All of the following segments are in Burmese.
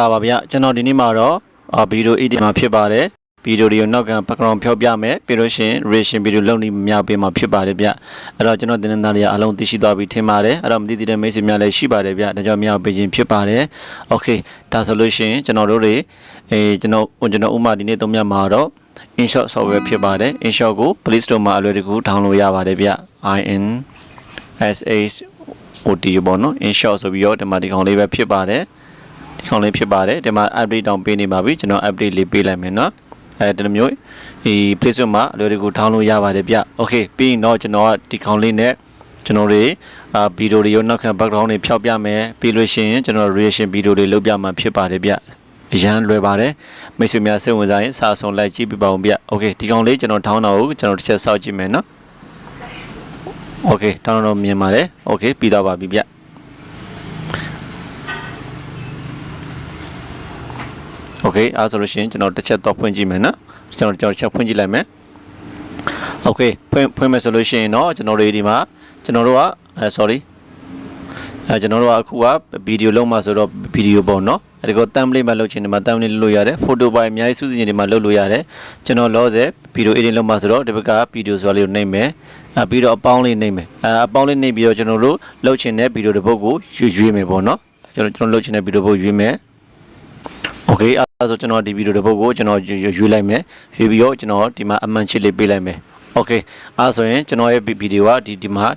္ဂလာပါဗျကျွန်တော်ဒီနေ့မှာတော့အာဗီဒီယို edit မှာဖြစ်ပါတယ်ဗီဒီယိုတွေကိုနောက်က background ဖြောပြမယ်ပြီးလို့ရှရင် reaction video လုပ်နေများပေးမှာဖြစ်ပါတယ်ဗျအဲ့တော့ကျွန်တော်တင်နေတာတွေအလုံးသိရှိသွားပြီထင်ပါတယ်အဲ့တော့မသိသေးတဲ့မိတ်ဆွေများလည်းရှိပါတယ်ဗျဒါကြောင့်များပေးခြင်းဖြစ်ပါတယ် okay ဒါဆိုလို့ရှရင်ကျွန်တော်တို့တွေအေးကျွန်တော်ကျွန်တော်ဥမာဒီနေ့သုံးမြတ်မှာတော့ InShot software ဖြစ်ပါတယ် InShot ကို Play Store မှာအလွယ်တကူ download ရပါတယ်ဗျ IN SH OT ပေါ့နော် InShot ဆိုပြီးတော့ဒီမှာဒီကောင်လေးပဲဖြစ်ပါတယ် ဒီကောင်လေးဖြစ်ပါတယ်ဒီမှာ update တောင်ပေးနေပါပြီကျွန်တော် update လေးပေးလိုက်မယ်နော်အဲဒီလိုမျိုးဒီ Play Store မှာအလွယ်တကူ download ရပါတယ်ဗျ Okay ပြီးရင်တော့ကျွန်တော်ကဒီကောင်လေးနဲ့ကျွန်တော်တွေအာဗီဒီယိုတွေရောနောက်ခံ background တွေဖြောက်ပြမယ်ပြီးလို့ရှိရင်ကျွန်တော် reaction ဗီဒီယိုတွေလုပ်ပြမှာဖြစ်ပါတယ်ဗျအရန်လွယ်ပါတယ်မိတ်ဆွေများစိတ်ဝင်စားရင်စာဆုံးလိုက်ကြည့်ပြပါဦးဗျ Okay ဒီကောင်လေးကျွန်တော် download ကိုကျွန်တော်တစ်ချက်စောင့်ကြည့်မယ်နော် Okay download တော့မြင်ပါတယ် Okay ပြီးတော့ပါပြီဗျ โอเคအဲဆိုလို့ရှိရင်ကျွန်တော်တစ်ချက်တော့ဖွင့်ကြည့်မယ်နော်ကျွန်တော်ကျွန်တော်တစ်ချက်ဖွင့်ကြည့်လိုက်မယ်โอเคဖွင့်ဖွင့်မယ်ဆိုလို့ရှိရင်တော့ကျွန်တော်တို့ဒီမှာကျွန်တော်တို့ကအဲ sorry အဲကျွန်တော်တို့ကအခုကဗီဒီယိုလုံးမှာဆိုတော့ဗီဒီယိုပေါ့နော်အဲဒီက template မှာလုပ်ချင်တယ်မှာ template လုပ်လို့ရတယ် photo ပိုင်းအများကြီးစုစည်းခြင်းတွေမှာလုပ်လို့ရတယ်ကျွန်တော်လောဆယ်ဗီဒီယို edit လုပ်မှာဆိုတော့ဒီဘက်ကဗီဒီယိုဆိုတာလေးကိုနှိပ်မယ်အဲပြီးတော့အပေါင်းလေးနှိပ်မယ်အဲအပေါင်းလေးနှိပ်ပြီးတော့ကျွန်တော်တို့လုပ်ချင်တဲ့ဗီဒီယိုတစ်ပုဒ်ကိုရွေးရွေးမယ်ပေါ့နော်ကျွန်တော်ကျွန်တော်လုပ်ချင်တဲ့ဗီဒီယိုပုဒ်ရွေးမယ် โอเค အဲဒါဆိုကျွန်တော်ဒီဗီဒီယိုတစ်ပုဒ်ကိုကျွန်တော်ရွေးလိုက်မယ်ရွေးပြီးတော့ကျွန်တော်ဒီမှာအမှန်ချစ်လေးပေးလိုက်မယ်โอเคအဲဆိုရင်ကျွန်တော်ရဲ့ဗီဒီယိုကဒီဒီမှာ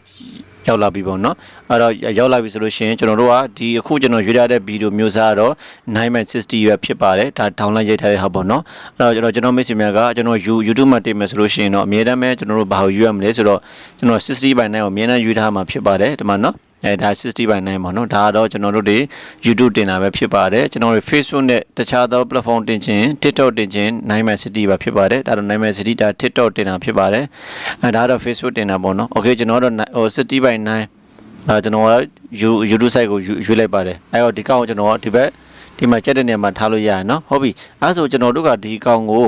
ရောက်လာပြီပေါ့နော်အဲ့တော့ရောက်လာပြီဆိုလို့ရှိရင်ကျွန်တော်တို့ကဒီအခုကျွန်တော်ရွေးရတဲ့ဗီဒီယိုမျိုးစားကတော့ 960ရွယ်ဖြစ်ပါတယ်ဒါ download ရိုက်ထားတဲ့ဟာပေါ့နော်အဲ့တော့ကျွန်တော်ကျွန်တော်မိတ်ဆွေများကကျွန်တော် YouTube မှာတင်မယ်ဆိုလို့ရှိရင်တော့အများတမ်းပဲကျွန်တော်တို့ဘာကိုရွေးရမလဲဆိုတော့ကျွန်တော်60 by 9ကိုအများတမ်းရွေးထားမှာဖြစ်ပါတယ်ဒီမှာနော် အဲဒါ60 by 9ပေါ့နော်ဒါကတော့ကျွန်တော်တို့တွေ YouTube တင်တာပဲဖြစ်ပါတယ်ကျွန်တော်တို့ Facebook နဲ့တခြားသော platform တင်ခြင်း TikTok တင်ခြင်း9 by city ပဲဖြစ်ပါတယ်ဒါတော့9 by city ဒါ TikTok တင်တာဖြစ်ပါတယ်အဲဒါကတော့ Facebook တင်တာပေါ့နော် Okay ကျွန်တော်တို့ဟို60 by 9အဲကျွန်တော်က YouTube site ကိုရွေးလိုက်ပါတယ်အဲတော့ဒီကောင်ကိုကျွန်တော်ကဒီဘက်ဒီမှာကြက်တဲ့နေရာမှာထားလို့ရရနော်ဟုတ်ပြီအဲဆိုကျွန်တော်တို့ကဒီကောင်ကို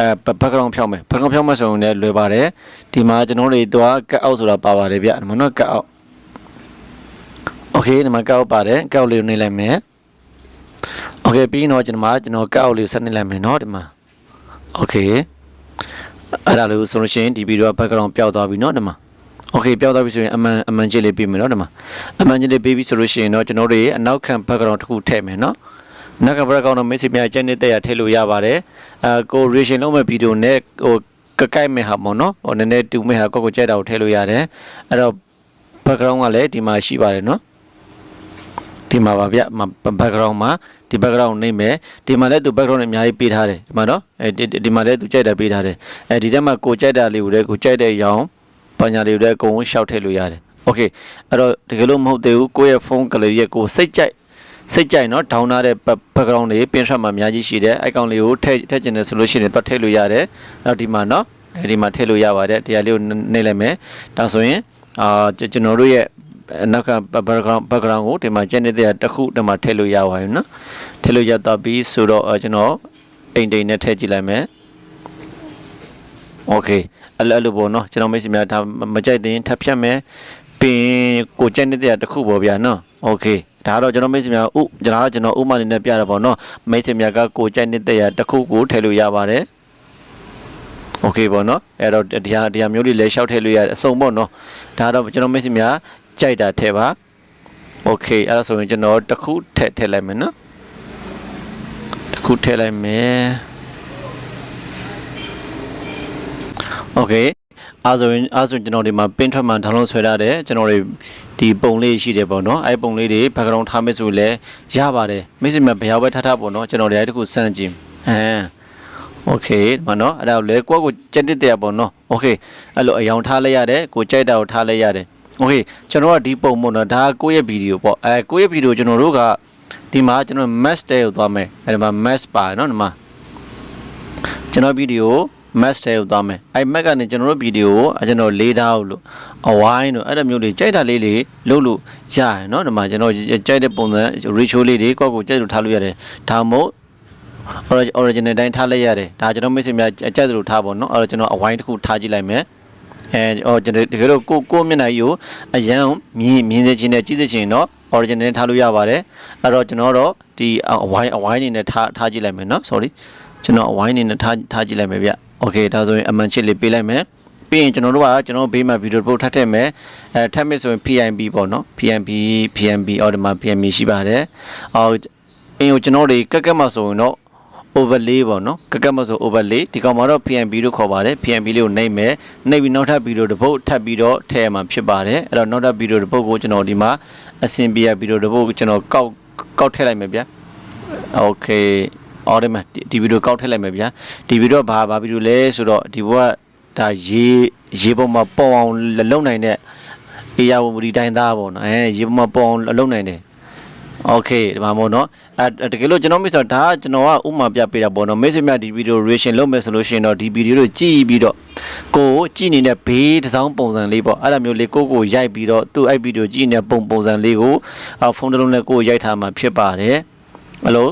အဲ background ဖြောင်းမယ် background ဖြောင်းမယ်ဆိုရင်လည်းလွယ်ပါတယ်ဒီမှာကျွန်တော်တို့တော့ cut out ဆိုတာပါပါတယ်ဗျဒီမှာတော့ cut out โอเคဒီမှာကောက်ပါတယ်ကောက်လေးကိုနှိပ်လိုက်မယ်โอเคပြီးတော့ကျွန်တော်မှာကျွန်တော်ကောက်လေးကိုဆက်နှိပ်လိုက်မယ်เนาะဒီမှာโอเคအဲ့ဒါလေးကိုဆိုလို့ရှိရင်ဒီဗီဒီယို background ပျောက်သွားပြီเนาะဒီမှာโอเคပျောက်သွားပြီဆိုရင်အမှန်အမှန်ချင်းလေးပြီးမယ်เนาะဒီမှာအမှန်ချင်းလေးပြီးပြီဆိုလို့ရှိရင်တော့ကျွန်တော်တို့ရဲ့အနောက်ခံ background တစ်ခုထည့်မယ်เนาะနောက်က background တော့ message များကျန်နေတဲ့ရထည့်လို့ရပါတယ်အဲကို reaction လုပ်မဲ့ဗီဒီယိုနဲ့ဟိုကကိုက်မဲ့ဟာပေါ့เนาะဟိုနည်းနည်းတူမဲ့ဟာကိုကိုကြိုက်တာကိုထည့်လို့ရတယ်အဲ့တော့ background ကလည်းဒီမှာရှိပါတယ်เนาะ ဒီမှာပါဗျ background မှာဒီ background နှိမ့်မယ်ဒီမှာလည်းသူ background နဲ့အများကြီးပေးထားတယ်ဒီမှာနော်အဲဒီဒီမှာလည်းသူကြိုက်တာပေးထားတယ်အဲဒီထဲမှာကိုကြိုက်တာလေးကိုလည်းကိုကြိုက်တဲ့ရောင်ပညာလေးကိုလည်းအကုန်ရှောက်ထည့်လို့ရတယ်โอเคအဲ့တော့တကယ်လို့မဟုတ်သေးဘူးကိုယ့်ရဲ့ဖုန်းကလေးရဲ့ကိုစိတ်ကြိုက်စိတ်ကြိုက်နော်ဒေါင်းထားတဲ့ background တွေပင်ထွက်မှာအများကြီးရှိတယ် icon လေးကိုထည့်ထည့်ကျင်တယ်ဆိုလို့ရှိရင်တော့ထည့်လို့ရတယ်နောက်ဒီမှာနော်အဲဒီမှာထည့်လို့ရပါတယ်တရားလေးကိုနှိပ်လိုက်မယ်ဒါဆိုရင်အာကျွန်တော်တို့ရဲ့ နောက်က background background ကိုဒီမှာ channel တွေကတစ်ခုဒီမှာထည့်လို့ရပါတယ်နော်ထည့်လို့ရတော့ပြီးဆိုတော့ကျွန်တော်အိမ်တိမ်နဲ့ထည့်ကြည့်လိုက်မယ် okay အဲ့လိုအဲ့လိုပေါ့နော်ကျွန်တော်မိတ်ဆွေများဒါမကြိုက်သေးရင်ထပ်ဖြတ်မယ်ပင်ကိုကြိုက်နေတဲ့တခုပေါ့ဗျာနော် okay ဒါတော့ကျွန်တော်မိတ်ဆွေများဥကျွန်တော်ကျွန်တော်ဥမာအနေနဲ့ပြတာပေါ့နော်မိတ်ဆွေများကကိုကြိုက်နေတဲ့တခုကိုထည့်လို့ရပါတယ် okay ပေါ့နော်အဲ့တော့တရားတရားမျိုးတွေလည်းရှောက်ထည့်လို့ရအစုံပေါ့နော်ဒါတော့ကျွန်တော်မိတ်ဆွေများ ကြိုက်တာထည့်ပါโอเคအဲ့ဒါဆိုရင်ကျွန်တော်တစ်ခုထည့်ထည့်လိုက်မယ်နော်တစ်ခုထည့်လိုက်မယ်โอเคအားဆိုရင်အားဆိုရင်ကျွန်တော်ဒီမှာ pin ထွက်မှာ download ဆွဲထားတယ်ကျွန်တော်တွေဒီပုံလေးရှိတယ်ပေါ့နော်အဲ့ပုံလေးတွေ background ထားမယ်ဆိုရင်လည်းရပါတယ်မိတ်ဆွေများဘယ်ရောက်ပဲထားထားပေါ့နော်ကျွန်တော်တွေအဲ့ဒီခုစမ်းကြည့်အမ်โอเคမနော်အဲ့ဒါကိုလေကိုယ့်ကိုကြက်တက်တဲ့ပေါ့နော်โอเคအဲ့လိုအယောင်ထားလိုက်ရတယ်ကိုကြိုက်တာကိုထားလိုက်ရတယ် โอเคကျွန်တော်ကဒီပုံပေါ့နော်ဒါကိုယ့်ရဲ့ဗီဒီယိုပေါ့အဲကိုယ့်ရဲ့ဗီဒီယိုကျွန်တော်တို့ကဒီမှာကျွန်တော် mass တဲကိုသွားမယ်အဲ့ဒီမှာ mass ပါနော်ဒီမှာကျွန်တော်ဗီဒီယို mass တဲကိုသွားမယ်အဲ့ mac ကနေကျွန်တော်တို့ဗီဒီယိုကိုကျွန်တော်လေးထားလို့အဝိုင်းတို့အဲ့လိုမျိုးတွေကြိုက်တာလေးတွေလုပ်လို့ရရနော်ဒီမှာကျွန်တော်ကြိုက်တဲ့ပုံစံ ratio လေးတွေကိုယ့်ကိုကြိုက်လို့ထားလို့ရတယ်ဒါမှမဟုတ် original တိုင်းထားလိုက်ရတယ်ဒါကျွန်တော်မိတ်ဆွေများအကြက်သလိုထားပါတော့အဲ့တော့ကျွန်တော်အဝိုင်းတစ်ခုထားကြည့်လိုက်မယ် အဲအော်ကျွန်တော်တကယ်တော့ကိုကိုမျက်နှာကြီးကိုအရန်မြင်မြင်စေချင်တယ်ကြည့်စေချင်တော့ original နဲ့ထားလို့ရပါတယ်အဲ့တော့ကျွန်တော်တော့ဒီအဝိုင်းအဝိုင်းအနေနဲ့ထားထားကြည့်လိုက်မယ်เนาะ sorry ကျွန်တော်အဝိုင်းအနေနဲ့ထားထားကြည့်လိုက်မယ်ဗျ okay ဒါဆိုရင်အမှန်ချစ်လေးပေးလိုက်မယ်ပြီးရင်ကျွန်တော်တို့ကကျွန်တော်ဘေးမှာဗီဒီယိုပုတ်ထပ်ထည့်မယ်အဲထပ်မယ်ဆိုရင် PIB ပေါ့နော် PNB PNB အော်ဒီမှာ PNB ရှိပါတယ်အော်အင်းကိုကျွန်တော်တွေကက်ကက်မှာဆိုရင်တော့ overlay ပေါ့နော်ကက်ကက်မဆို overlay ဒီကောင်မှာတော့ PNB လို့ခေါ်ပါတယ် PNB လေးကိုနှိပ်မယ်နှိပ်ပြီးနောက်ထပ်ဗီဒီယိုတစ်ပုတ်ထပ်ပြီးတော့ထည့်ရမှာဖြစ်ပါတယ်အဲ့တော့နောက်ထပ်ဗီဒီယိုတစ်ပုတ်ကိုကျွန်တော်ဒီမှာအဆင်ပြေဗီဒီယိုတစ်ပုတ်ကိုကျွန်တော်ကောက်ကောက်ထည့်လိုက်မယ်ဗျာ okay အော်ဒီမှာဒီဗီဒီယိုကောက်ထည့်လိုက်မယ်ဗျာဒီဗီဒီယိုဘာဘာဗီဒီယိုလဲဆိုတော့ဒီဘောကဒါရေရေပုံမှာပေါ်အောင်လုံနိုင်တဲ့အေယာဝတီတိုင်းသားပေါ့နော်အဲရေပုံမှာပေါ်အောင်လုံနိုင်တယ် โอเคဒီမှာမို့เนาะအဲတကယ်လို့ကျွန်တော်မိတ်ဆွေဒါကကျွန်တော်ကဥမာပြပေးတာပေါ့နော်မိတ်ဆွေများဒီဗီဒီယို reaction လုပ်မယ်ဆိုလို့ရှိရင်တော့ဒီဗီဒီယိုကိုကြည့်ပြီးတော့ကိုကိုကြည့်နေတဲ့ဘေးတစ်စောင်းပုံစံလေးပေါ့အဲ့လိုမျိုးလေးကိုကိုရိုက်ပြီးတော့သူ့အဲ့ဗီဒီယိုကြည့်နေတဲ့ပုံပုံစံလေးကိုဖုန်းတစ်လုံးနဲ့ကိုရိုက်ထားမှာဖြစ်ပါတယ်ဟယ်လို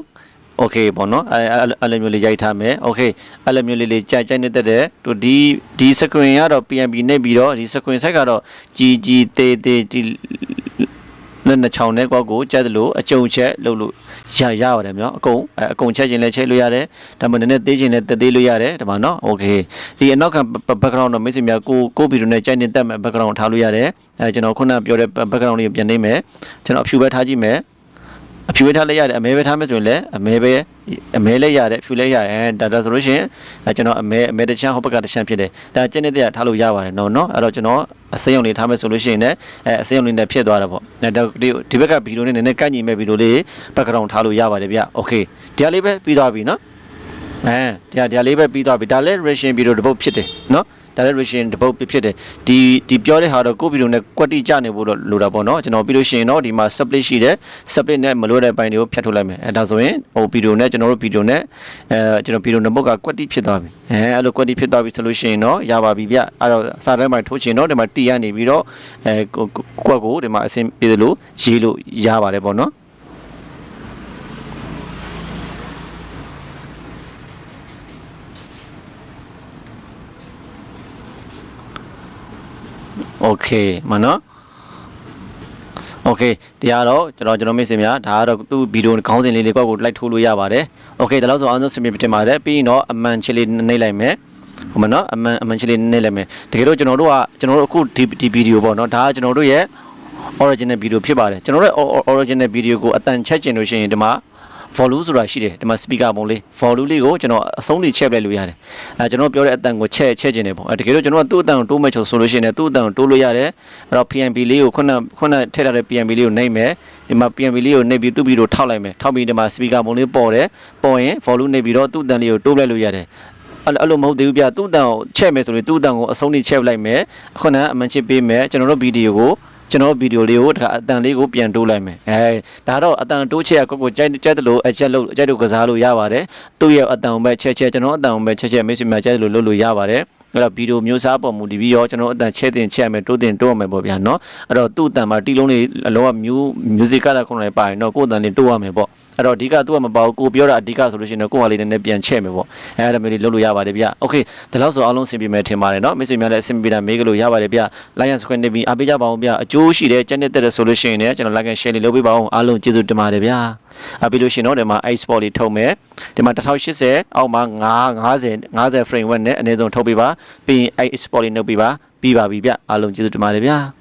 โอเคပေါ့နော်အဲအဲ့လိုမျိုးလေးရိုက်ထားမယ်โอเคအဲ့လိုမျိုးလေးလေးကြိုက်ကြိုက်နေတဲ့တဲ့သူဒီဒီ screen ကတော့ PNB နဲ့ပြီးတော့ဒီ screen size ကတော့ GG တေးတေးဒီ လက်နှစ်ချောင်းနဲ့ကွက်ကိုကျက်တယ်လို့အကြုံချက်လုပ်လို့ရရပါတယ်မြောအကုန်အဲအကုန်ချက်ခြင်းလည်းချက်လို့ရတယ်ဒါမှမဟုတ်နည်းနည်းသေးခြင်းလည်းတသေးလို့ရတယ်ဒါမှနော်โอเคဒီအနောက်ခံ background တော့မိတ်ဆွေများကိုကိုဗီဒီယိုနဲ့ကြိုက်နေတက်မဲ့ background ထားလို့ရတယ်အဲကျွန်တော်ခုနပြောတဲ့ background လေးကိုပြန်နေမယ်ကျွန်တော်အဖြူပဲထားကြည့်မယ်အဖြူပဲထားလိုက်ရတယ်အမဲပဲထားမယ်ဆိုရင်လည်းအမဲပဲ အမဲလဲရတယ်ဖြူလဲရတယ်ဒါဒါဆိုလို့ရှင်ကျွန်တော်အမဲအမဲတစ်ချမ်းဟောဘက်ကတစ်ချမ်းဖြစ်တယ်ဒါကျင့်တဲ့တရားထားလို့ရပါတယ်နော်နော်အဲ့တော့ကျွန်တော်အစိမ်းုံလေးထားမယ်ဆိုလို့ရှိရင်လည်းအဲအစိမ်းုံလေးနဲ့ဖြစ်သွားတာပေါ့။ဒါဒီဘက်ကဗီဒီယိုနဲ့နည်းနည်းကန့်ညီမဲ့ဗီဒီယိုလေး background ထားလို့ရပါတယ်ဗျ။ Okay ဒီဟာလေးပဲပြီးသွားပြီနော်။အဲဒီဟာဒီဟာလေးပဲပြီးသွားပြီ။ဒါလည်း reaction ဗီဒီယိုတစ်ပုဒ်ဖြစ်တယ်နော်။ ဒါလည်း reaction တစ်ပုတ်ဖြစ်တယ်ဒီဒီပြောတဲ့ဟာတော့ကိုဗီဒီယိုနဲ့ကွက်တိကြနေဖို့တော့လိုတာပေါ့နော်ကျွန်တော်ပြီးလို့ရှိရင်တော့ဒီမှာ split ရှိတယ် split နဲ့မလို့တဲ့ပိုင်းတွေကိုဖြတ်ထုတ်လိုက်မယ်အဲဒါဆိုရင်ဟိုဗီဒီယိုနဲ့ကျွန်တော်တို့ဗီဒီယိုနဲ့အဲကျွန်တော်ဗီဒီယိုနံပါတ်ကကွက်တိဖြစ်သွားပြီအဲအဲ့လိုကွက်တိဖြစ်သွားပြီဆိုလို့ရှိရင်တော့ရပါပြီဗျအဲ့တော့စာတန်းမှာထိုးချင်တော့ဒီမှာတီရနေပြီးတော့အဲကွက်ကိုဒီမှာအဆင်ပြေတယ်လို့ရေးလို့ရပါတယ်ပေါ့နော် โอเคမနော်โอเคတရားတော့ကျွန်တော်ကျွန်တော်မိတ်ဆွေများဒါကတော့သူ့ဗီဒီယိုခေါင်းစဉ်လေးလေးကွက်ကိုလိုက်ထိုးလို့ရပါတယ်โอเคဒါလို့ဆိုအောင်ဆုံးစင်ပြတင်ပါတယ်ပြီးရင်တော့အမှန်ချစ်လေးနှိပ်လိုက်မယ်ဟုတ်မနော်အမှန်အမှန်ချစ်လေးနှိပ်လိုက်မယ်တကယ်တော့ကျွန်တော်တို့ကကျွန်တော်တို့အခုဒီဒီဗီဒီယိုပေါ့နော်ဒါကကျွန်တော်တို့ရဲ့ original video ဖြစ်ပါတယ်ကျွန်တော်တို့ original video ကိုအတန်ချက်ကျင်လို့ရှိရင်ဒီမှာ volume ဆိုတာရှိတယ်ဒီမှာ speaker ပုံလေး volume လေးကိုကျွန်တော်အဆုံးထိချက်ပလိုက်လို့ရတယ်အဲကျွန်တော်ပြောတဲ့အတန်ကိုချက်ချက်ကျင်တယ်ပေါ့အဲတကယ်လို့ကျွန်တော်ကသူ့အတန်ကိုတိုးမဲ့ချုံဆိုလို့ရှိရင်လည်းသူ့အတန်ကိုတိုးလို့ရတယ်အဲ့တော့ PNB လေးကိုခုနခုနထည့်ထားတဲ့ PNB လေးကိုနှိပ်မယ်ဒီမှာ PNB လေးကိုနှိပ်ပြီးသူ့ဗီဒီယိုထောက်လိုက်မယ်ထောက်ပြီးဒီမှာ speaker ပုံလေးပေါ်တယ်ပေါ်ရင် volume နှိပ်ပြီးတော့သူ့အတန်လေးကိုတိုးပလိုက်လို့ရတယ်အဲ့အဲ့လိုမဟုတ်သေးဘူးဗျသူ့အတန်ကိုချက်မယ်ဆိုရင်သူ့အတန်ကိုအဆုံးထိချက်လိုက်မယ်ခုနအမှန်ချစ်ပေးမယ်ကျွန်တော်တို့ဗီဒီယိုကို ကျွန်တော်ဗီဒီယိုလေးကိုဒါအတန်လေးကိုပြန်တိုးလိုက်မယ်အဲဒါတော့အတန်တိုးချက်ကကိုကိုကြိုက်ကြိုက်တယ်လို့အချက်လို့ကြိုက်လို့ကစားလို့ရပါတယ်သူ့ရဲ့အတန်ကိုပဲချက်ချက်ကျွန်တော်အတန်ကိုပဲချက်ချက်မိတ်ဆွေများကြိုက်တယ်လို့လုပ်လို့ရပါတယ်အဲ့တော့ဗီဒီယိုမျိုးစားပေါ်မူတည်ပြီးရောကျွန်တော်အတန်ချက်တင်ချက်မယ်တိုးတင်တိုးရမယ်ပေါ့ဗျာနော်အဲ့တော့သူ့အတန်မှာတီလုံးလေးအလုံးကမျိုး music ကလာခုနလေးပါရင်တော့ကိုယ်အတန်လေးတိုးရမယ်ပေါ့ အဲ့တော့အဓိကသူကမပေါ့ကိုပြောတာအဓိကဆိုလို့ရှိရင်တော့ကိုယ်ဟာလေးနည်းနည်းပြန်ချက်မယ်ပေါ့အဲအဲ့ဒါမျိုးလေးလုပ်လို့ရပါတယ်ဗျโอเคဒါလို့ဆိုအားလုံးအဆင်ပြေမယ်ထင်ပါတယ်နော်မိတ်ဆွေများလည်းအဆင်ပြေတာမေးကြလို့ရပါတယ်ဗျ like and subscribe နေပြီးအားပေးကြပါအောင်ဗျအကျိုးရှိတဲ့ကျန်တဲ့တဲ့ဆိုလို့ရှိရင်လည်းကျွန်တော် like and share လေးလုပ်ပေးပါအောင်အားလုံးကျေးဇူးတင်ပါတယ်ဗျအားပြီးလို့ရှိရင်တော့ဒီမှာ ice sport လေးထုတ်မယ်ဒီမှာ1080အောက်မှာ950 50 frame rate နဲ့အနည်းဆုံးထုတ်ပေးပါပြီးရင် ice sport လေးနှုတ်ပေးပါပြီးပါပြီဗျအားလုံးကျေးဇူးတင်ပါတယ်ဗျ